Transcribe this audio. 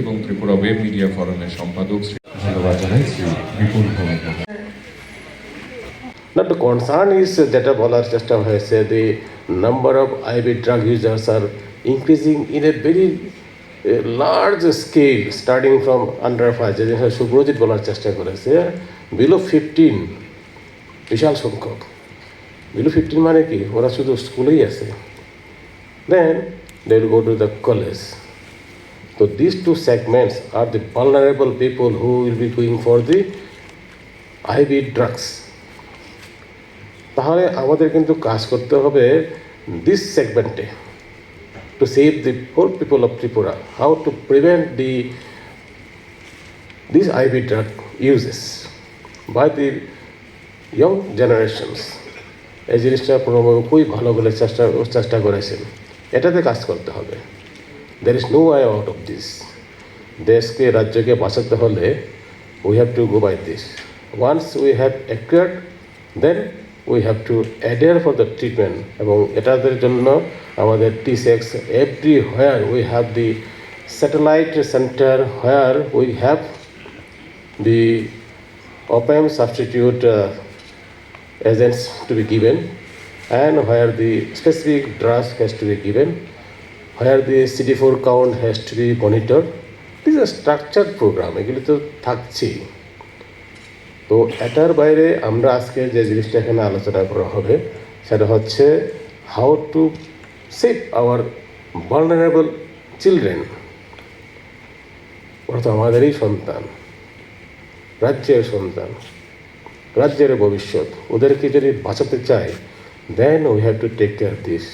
এবং Tripura web media ফোরামের সম্পাদক শ্রী ধন্যবাদ জানাই শ্রী বিপুল Now the concern is যেটা বলার চেষ্টা হয়েছে the number of IV drug users are increasing in a very uh, large scale starting from under five. যে জিনিসটা সুব্রজিৎ বলার চেষ্টা করেছে বিলো ফিফটিন বিশাল সংখ্যক। বিলো ফিফটিন মানে কি? ওরা শুধু স্কুলেই আছে। Then they will go to the college So these two segments are the vulnerable people who will be going for the IV drugs. তাহলে আমাদের কিন্তু কাজ করতে হবে দিস সেগমেন্টে to save the whole people of Tripura how to prevent the this IV drug uses by the young generations এই জিনিসটা খুবই ভালো করে চেষ্টা চেষ্টা করেছেন। এটাতে কাজ করতে হবে। There is no way out of this দেশকে রাজ্যকে বাঁচাতে হলে we have to go by this once we have acquired then we have to adhere for the treatment এবং এটাদের জন্য আমাদের টি sex everywhere we have the satellite centre where we have opium substitute uh, agents to be given and where the specific drugs has to be given, where the CD4 count has to be monitored. This is a structured program, এগুলি তো থাকছেই। তো এটার বাইরে আমরা আজকে যে জিনিসটা এখানে আলোচনা করা হবে সেটা হচ্ছে how to save our vulnerable children ওরা তো আমাদেরই সন্তান রাজ্যের সন্তান রাজ্যের ভবিষ্যৎ। ওদেরকে যদি বাঁচাতে চাই then we have to take care this